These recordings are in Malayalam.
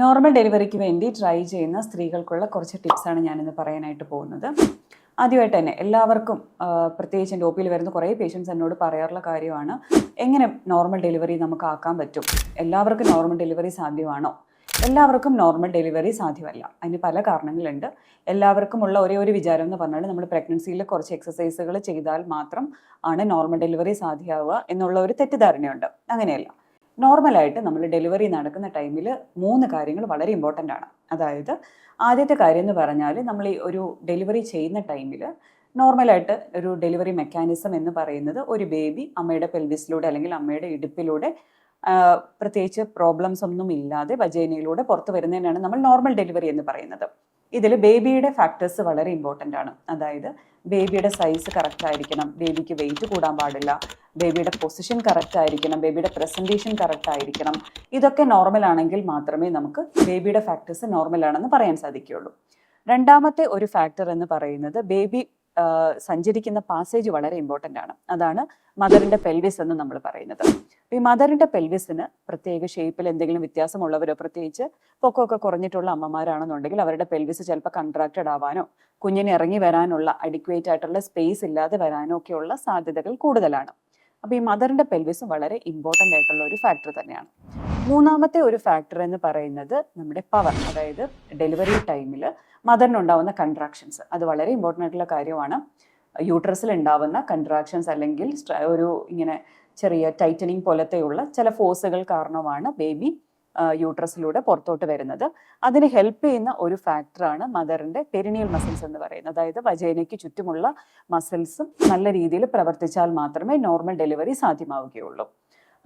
നോർമൽ ഡെലിവറിക്ക് വേണ്ടി ട്രൈ ചെയ്യുന്ന സ്ത്രീകൾക്കുള്ള കുറച്ച് ടിപ്സാണ് ഞാനിന്ന് പറയാനായിട്ട് പോകുന്നത്. ആദ്യമായിട്ട് തന്നെ എല്ലാവർക്കും പ്രത്യേകിച്ച് എന്റെ ഒ പിയിൽ വരുന്ന കുറേ പേഷ്യൻസ് എന്നോട് പറയാറുള്ള കാര്യമാണ് എങ്ങനെ നോർമൽ ഡെലിവറി നമുക്ക് ആക്കാൻ പറ്റും? എല്ലാവർക്കും നോർമൽ ഡെലിവറി സാധ്യമാണോ? എല്ലാവർക്കും നോർമൽ ഡെലിവറി സാധ്യമല്ല. അതിന് പല കാരണങ്ങളുണ്ട്. എല്ലാവർക്കും ഉള്ള ഒരേ ഒരു വിചാരം എന്ന് പറഞ്ഞാൽ നമ്മൾ പ്രഗ്നൻസിയിൽ കുറച്ച് എക്സസൈസുകൾ ചെയ്താൽ മാത്രം ആണ് നോർമൽ ഡെലിവറി സാധ്യമാവുക എന്നുള്ള ഒരു തെറ്റിദ്ധാരണയുണ്ട്. അങ്ങനെയല്ല. നോർമലായിട്ട് നമ്മൾ ഡെലിവറി നടക്കുന്ന ടൈമിൽ മൂന്ന് കാര്യങ്ങൾ വളരെ ഇമ്പോർട്ടന്റ് ആണ്. അതായത് ആദ്യത്തെ കാര്യം എന്ന് പറഞ്ഞാൽ നമ്മൾ ഈ ഒരു ഡെലിവറി ചെയ്യുന്ന ടൈമിൽ നോർമലായിട്ട് ഒരു ഡെലിവറി മെക്കാനിസം എന്ന് പറയുന്നത് ഒരു ബേബി അമ്മയുടെ പെൽവിസിലൂടെ അല്ലെങ്കിൽ അമ്മയുടെ ഇടുപ്പിലൂടെ പ്രത്യേകിച്ച് പ്രോബ്ലംസ് ഒന്നും ഇല്ലാതെ വജേനയിലൂടെ പുറത്ത് വരുന്നതിനാണ് നമ്മൾ നോർമൽ ഡെലിവറി എന്ന് പറയുന്നത്. ഇതിൽ ബേബിയുടെ ഫാക്ടേഴ്സ് വളരെ ഇമ്പോർട്ടന്റ് ആണ്. അതായത് ബേബിയുടെ സൈസ് കറക്റ്റ് ആയിരിക്കണം. ബേബിക്ക് വെയിറ്റ് കൂടാൻ പാടില്ല. ബേബിയുടെ പൊസിഷൻ കറക്റ്റ് ആയിരിക്കണം. ബേബിയുടെ പ്രസന്റേഷൻ കറക്റ്റ് ആയിരിക്കണം. ഇതൊക്കെ നോർമൽ ആണെങ്കിൽ മാത്രമേ നമുക്ക് ബേബിയുടെ ഫാക്ടേഴ്സ് നോർമൽ ആണെന്ന് പറയാൻ സാധിക്കുകയുള്ളൂ. രണ്ടാമത്തെ ഒരു ഫാക്ടർ എന്ന് പറയുന്നത് ബേബി സഞ്ചരിക്കുന്ന പാസേജ് വളരെ ഇമ്പോർട്ടന്റ് ആണ്. അതാണ് മദറിന്റെ പെൽവിസ് എന്ന് നമ്മൾ പറയുന്നത്. ഈ മദറിന്റെ പെൽവിസിന് പ്രത്യേക ഷേപ്പിൽ എന്തെങ്കിലും വ്യത്യാസമുള്ളവരോ പ്രത്യേകിച്ച് പൊക്കമൊക്കെ കുറഞ്ഞിട്ടുള്ള അമ്മമാരാണെന്നുണ്ടെങ്കിൽ അവരുടെ പെൽവിസ് ചിലപ്പോൾ കൺട്രാക്റ്റഡ് ആവാനോ കുഞ്ഞിന് ഇറങ്ങി വരാനുള്ള അഡിക്വേറ്റ് ആയിട്ടുള്ള സ്പേസ് ഇല്ലാതെ വരാനോ ഒക്കെയുള്ള സാധ്യതകൾ കൂടുതലാണ്. അപ്പോൾ ഈ മദറിന്റെ പെൽവിസ് വളരെ ഇമ്പോർട്ടന്റ് ആയിട്ടുള്ള ഒരു ഫാക്ടർ തന്നെയാണ്. മൂന്നാമത്തെ ഒരു ഫാക്ടർ എന്ന് പറയുന്നത് നമ്മുടെ പവർ അതായത് ഡെലിവറി ടൈമിൽ മദറിനുണ്ടാവുന്ന കൺട്രാക്ഷൻസ് അത് വളരെ ഇമ്പോർട്ടന്റ് ആയിട്ടുള്ള കാര്യമാണ്. യൂട്രസിൽ ഉണ്ടാവുന്ന കൺട്രാക്ഷൻസ് അല്ലെങ്കിൽ ഒരു ഇങ്ങനെ ചെറിയ ടൈറ്റനിങ് പോലത്തെയുള്ള ചില ഫോഴ്സുകൾ കാരണമാണ് ബേബി യൂട്രസിലൂടെ പുറത്തോട്ട് വരുന്നത്. അതിന് ഹെൽപ്പ് ചെയ്യുന്ന ഒരു ഫാക്ടറാണ് മദറിന്റെ പെരിനിയൽ മസിൽസ് എന്ന് പറയുന്നത്. അതായത് വജേനയ്ക്ക് ചുറ്റുമുള്ള മസിൽസും നല്ല രീതിയിൽ പ്രവർത്തിച്ചാൽ മാത്രമേ നോർമൽ ഡെലിവറി സാധ്യമാവുകയുള്ളൂ.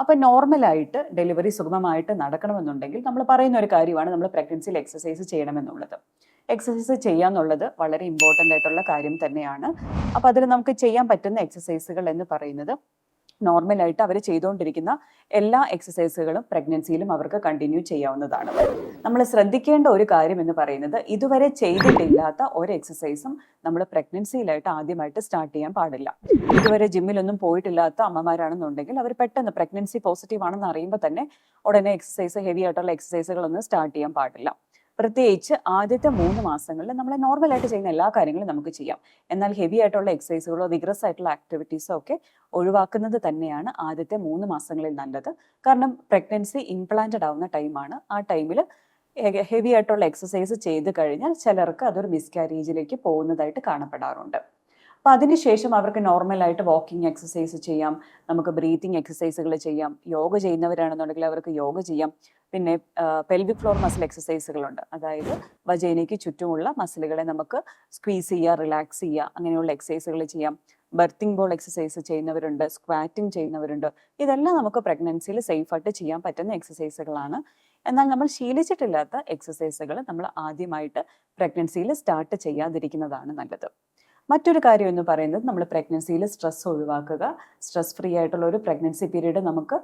അപ്പം നോർമലായിട്ട് ഡെലിവറി സുഗമമായിട്ട് നടക്കണമെന്നുണ്ടെങ്കിൽ നമ്മൾ പറയുന്ന ഒരു കാര്യമാണ് നമ്മൾ പ്രഗ്നൻസിയിൽ എക്സസൈസ് ചെയ്യണമെന്നുള്ളത്. എക്സസൈസ് ചെയ്യാന്നുള്ളത് വളരെ ഇമ്പോർട്ടന്റ് ആയിട്ടുള്ള കാര്യം തന്നെയാണ്. അപ്പോൾ അതിൽ നമുക്ക് ചെയ്യാൻ പറ്റുന്ന എക്സസൈസുകൾ എന്ന് പറയുന്നത് നോർമലായിട്ട് അവർ ചെയ്തുകൊണ്ടിരിക്കുന്ന എല്ലാ എക്സസൈസുകളും പ്രഗ്നൻസിയിലും അവർക്ക് കണ്ടിന്യൂ ചെയ്യാവുന്നതാണ്. നമ്മൾ ശ്രദ്ധിക്കേണ്ട ഒരു കാര്യം എന്ന് പറയുന്നത് ഇതുവരെ ചെയ്തിട്ടില്ലാത്ത ഒരു എക്സസൈസും നമ്മൾ പ്രഗ്നൻസിയിലായിട്ട് ആദ്യമായിട്ട് സ്റ്റാർട്ട് ചെയ്യാൻ പാടില്ല. ഇതുവരെ ജിമ്മിലൊന്നും പോയിട്ടില്ലാത്ത അമ്മമാരാണെന്നുണ്ടെങ്കിൽ അവർ പെട്ടെന്ന് പ്രഗ്നൻസി പോസിറ്റീവ് ആണെന്ന് അറിയുമ്പോൾ തന്നെ ഉടനെ എക്സസൈസ് ഹെവി ആയിട്ടുള്ള എക്സസൈസുകളൊന്നും സ്റ്റാർട്ട് ചെയ്യാൻ പാടില്ല. പ്രത്യേകിച്ച് ആദ്യത്തെ മൂന്ന് മാസങ്ങളിൽ നമ്മൾ നോർമലായിട്ട് ചെയ്യുന്ന എല്ലാ കാര്യങ്ങളും നമുക്ക് ചെയ്യാം. എന്നാൽ ഹെവി ആയിട്ടുള്ള എക്സസൈസുകളോ വിഗ്രസ് ആയിട്ടുള്ള ആക്ടിവിറ്റീസോ ഒക്കെ ഒഴിവാക്കുന്നത് തന്നെയാണ് ആദ്യത്തെ മൂന്ന് മാസങ്ങളിൽ നല്ലത്. കാരണം പ്രഗ്നൻസി ഇംപ്ലാന്റഡ് ആവുന്ന ടൈമാണ് ആ ടൈമിൽ ഹെവി ആയിട്ടുള്ള എക്സസൈസ് ചെയ്ത് കഴിഞ്ഞാൽ ചിലർക്ക് അതൊരു മിസ്കാരേജിലേക്ക് പോകുന്നതായിട്ട് കാണപ്പെടാറുണ്ട്. അപ്പോൾ അതിനുശേഷം അവർക്ക് നോർമലായിട്ട് വാക്കിംഗ് എക്സസൈസ് ചെയ്യാം. നമുക്ക് ബ്രീത്തിങ് എക്സസൈസുകൾ ചെയ്യാം. യോഗ ചെയ്യുന്നവരാണെന്നുണ്ടെങ്കിൽ അവർക്ക് യോഗ ചെയ്യാം. പിന്നെ പെൽവിക് ഫ്ലോർ മസിൽ എക്സസൈസുകളുണ്ട് അതായത് വജേനയ്ക്ക് ചുറ്റുമുള്ള മസിലുകളെ നമുക്ക് സ്ക്വീസ് ചെയ്യുക റിലാക്സ് ചെയ്യുക അങ്ങനെയുള്ള എക്സസൈസുകൾ ചെയ്യാം. ബർത്തിങ് ബോൾ എക്സസൈസ് ചെയ്യുന്നവരുണ്ട് സ്ക്വാറ്റിംഗ് ചെയ്യുന്നവരുണ്ട്. ഇതെല്ലാം നമുക്ക് പ്രഗ്നൻസിയിൽ സേഫായിട്ട് ചെയ്യാൻ പറ്റുന്ന എക്സസൈസുകളാണ് എന്നാൽ നമ്മൾ ശീലിച്ചിട്ടില്ലാത്ത എക്സസൈസുകൾ നമ്മൾ ആദ്യമായിട്ട് പ്രഗ്നൻസിയിൽ സ്റ്റാർട്ട് ചെയ്യാതിരിക്കുന്നതാണ് നല്ലത്. മറ്റൊരു കാര്യം എന്ന് പറയുന്നത് നമ്മൾ പ്രഗ്നൻസിയിൽ സ്ട്രെസ് ഒഴിവാക്കുക. സ്ട്രെസ് ഫ്രീ ആയിട്ടുള്ള ഒരു പ്രഗ്നൻസി പീരീഡ് നമുക്ക്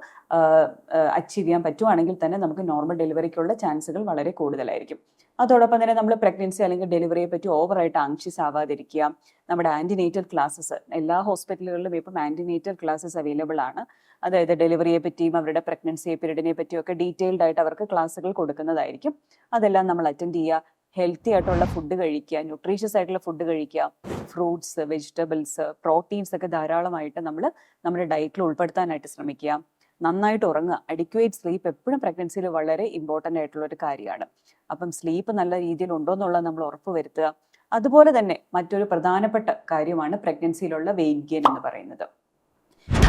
അച്ചീവ് ചെയ്യാൻ പറ്റുവാണെങ്കിൽ തന്നെ നമുക്ക് നോർമൽ ഡെലിവറിക്കുള്ള ചാൻസുകൾ വളരെ കൂടുതലായിരിക്കും. അതോടൊപ്പം തന്നെ നമ്മൾ പ്രഗ്നൻസി അല്ലെങ്കിൽ ഡെലിവറിയെ പറ്റി ഓവറായിട്ട് ആങ്ഷ്യസ് ആവാതിരിക്കുക. നമ്മുടെ ആന്റിനേറ്റൽ ക്ലാസ്സസ് എല്ലാ ഹോസ്പിറ്റലുകളിലും ഇപ്പം ആന്റിനേറ്റൽ ക്ലാസ്സസ് അവൈലബിൾ ആണ്. അതായത് ഡെലിവറിയെ പറ്റിയും അവരുടെ പ്രഗ്നൻസി പീരീഡിനെ പറ്റിയും ഒക്കെ ഡീറ്റെയിൽഡ് ആയിട്ട് അവർക്ക് ക്ലാസ്സുകൾ കൊടുക്കുന്നതായിരിക്കും. അതെല്ലാം നമ്മൾ അറ്റൻഡ് ചെയ്യുക. ഹെൽത്തി ആയിട്ടുള്ള ഫുഡ് കഴിക്കുക ന്യൂട്രീഷ്യസ് ആയിട്ടുള്ള ഫുഡ് കഴിക്കുക. ഫ്രൂട്ട്സ് വെജിറ്റബിൾസ് പ്രോട്ടീൻസ് ഒക്കെ ധാരാളമായിട്ട് നമ്മൾ നമ്മുടെ ഡയറ്റിൽ ഉൾപ്പെടുത്താനായിട്ട് ശ്രമിക്കുക. നന്നായിട്ട് ഉറങ്ങുക. അഡിക്വേറ്റ് സ്ലീപ്പ് എപ്പോഴും പ്രഗ്നൻസിയിൽ വളരെ ഇമ്പോർട്ടന്റ് ആയിട്ടുള്ള ഒരു കാര്യമാണ്. അപ്പം സ്ലീപ്പ് നല്ല രീതിയിൽ ഉണ്ടോ എന്നുള്ളത് നമ്മൾ ഉറപ്പ് വരുത്തുക. അതുപോലെ തന്നെ മറ്റൊരു പ്രധാനപ്പെട്ട കാര്യമാണ് പ്രഗ്നൻസിയിലുള്ള വെയിറ്റ് ഗെയിൻ എന്ന് പറയുന്നത്.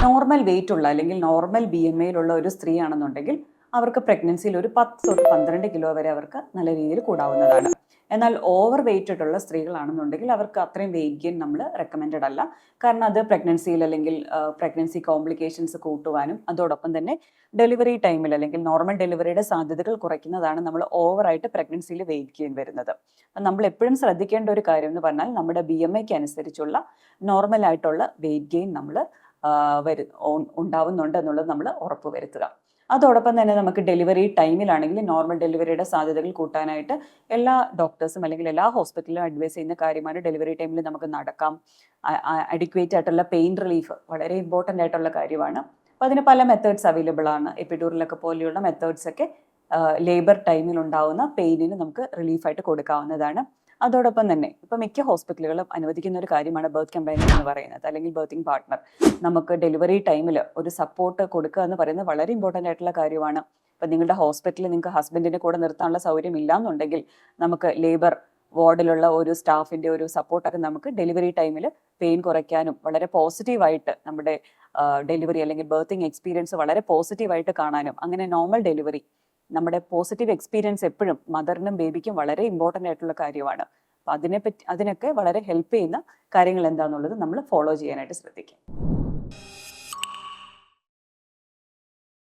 നോർമൽ വെയിറ്റ് ഉള്ള അല്ലെങ്കിൽ നോർമൽ ബി എം ഐയിലുള്ള ഒരു സ്ത്രീ ആണെന്നുണ്ടെങ്കിൽ അവർക്ക് പ്രഗ്നൻസിയിൽ ഒരു പത്ത് തൊട്ട് പന്ത്രണ്ട് കിലോ വരെ അവർക്ക് നല്ല രീതിയിൽ കൂടാവുന്നതാണ്. എന്നാൽ ഓവർ വെയിറ്റഡ് സ്ത്രീകളാണെന്നുണ്ടെങ്കിൽ അവർക്ക് അത്രയും വെയിറ്റ് ഗെയിൻ നമ്മൾ റെക്കമെൻഡ് അല്ല. കാരണം അത് പ്രഗ്നൻസിയിൽ അല്ലെങ്കിൽ പ്രഗ്നൻസി കോംപ്ലിക്കേഷൻസ് കൂട്ടുവാനും അതോടൊപ്പം തന്നെ ഡെലിവറി ടൈമിൽ അല്ലെങ്കിൽ നോർമൽ ഡെലിവറിയുടെ സാധ്യതകൾ കുറയ്ക്കുന്നതാണ് നമ്മൾ ഓവറായിട്ട് പ്രഗ്നൻസിയിൽ വെയിറ്റ് ഗെയിൻ വരുന്നത്. നമ്മൾ എപ്പോഴും ശ്രദ്ധിക്കേണ്ട ഒരു കാര്യം എന്ന് പറഞ്ഞാൽ നമ്മുടെ ബി എം ഐക്ക് അനുസരിച്ചുള്ള നോർമലായിട്ടുള്ള വെയിറ്റ് ഗെയിൻ നമ്മൾ വരു ഉണ്ടാവുന്നുണ്ട് എന്നുള്ളത് നമ്മൾ ഉറപ്പ് വരുത്തുക. അതോടൊപ്പം തന്നെ നമുക്ക് ഡെലിവറി ടൈമിലാണെങ്കിൽ നോർമൽ ഡെലിവറിയുടെ സാധ്യതകൾ കൂട്ടാനായിട്ട് എല്ലാ ഡോക്ടേഴ്സും അല്ലെങ്കിൽ എല്ലാ ഹോസ്പിറ്റലിലും അഡ്വൈസ് ചെയ്യുന്ന കാര്യമാണ് ഡെലിവറി ടൈമിൽ നമുക്ക് നടക്കാം. അഡിക്വേറ്റ് ആയിട്ടുള്ള പെയിൻ റിലീഫ് വളരെ ഇമ്പോർട്ടന്റ് ആയിട്ടുള്ള കാര്യമാണ്. അപ്പോൾ അതിന് പല മെത്തേഡ്സ് അവൈലബിൾ ആണ്. എപ്പിഡൂറിലൊക്കെ പോലെയുള്ള മെത്തേഡ്സ് ഒക്കെ ലേബർ ടൈമിൽ ഉണ്ടാവുന്ന പെയിനിന് നമുക്ക് റിലീഫായിട്ട് കൊടുക്കാവുന്നതാണ്. അതോടൊപ്പം തന്നെ ഇപ്പം മിക്ക ഹോസ്പിറ്റലുകളും അനുവദിക്കുന്ന ഒരു കാര്യമാണ് ബർത്ത് കമ്പൈനർ എന്ന് പറയുന്നത് അല്ലെങ്കിൽ ബർത്തിങ് പാർട്ട്ണർ. നമുക്ക് ഡെലിവറി ടൈമിൽ ഒരു സപ്പോർട്ട് കൊടുക്കുക എന്ന് പറയുന്നത് വളരെ ഇമ്പോർട്ടന്റ് ആയിട്ടുള്ള കാര്യമാണ്. ഇപ്പം നിങ്ങളുടെ ഹോസ്പിറ്റലിൽ നിങ്ങൾക്ക് ഹസ്ബൻഡിന്റെ കൂടെ നിർത്താനുള്ള സൗകര്യം ഇല്ലാന്നുണ്ടെങ്കിൽ നമുക്ക് ലേബർ വാർഡിലുള്ള ഒരു സ്റ്റാഫിന്റെ ഒരു സപ്പോർട്ടൊക്കെ നമുക്ക് ഡെലിവറി ടൈമിൽ പെയിൻ കുറയ്ക്കാനും വളരെ പോസിറ്റീവായിട്ട് നമ്മുടെ ഡെലിവറി അല്ലെങ്കിൽ ബർത്തിങ് എക്സ്പീരിയൻസ് വളരെ പോസിറ്റീവായിട്ട് കാണാനും അങ്ങനെ നോർമൽ ഡെലിവറി നമ്മുടെ പോസിറ്റീവ് എക്സ്പീരിയൻസ് എപ്പോഴും മദറിനും ബേബിക്കും വളരെ ഇമ്പോർട്ടന്റ് ആയിട്ടുള്ള കാര്യമാണ്. അപ്പം അതിനെ പറ്റി അതിനൊക്കെ വളരെ ഹെൽപ്പ് ചെയ്യുന്ന കാര്യങ്ങൾ എന്താണെന്നുള്ളത് നമ്മൾ ഫോളോ ചെയ്യാനായിട്ട് ശ്രദ്ധിക്കും.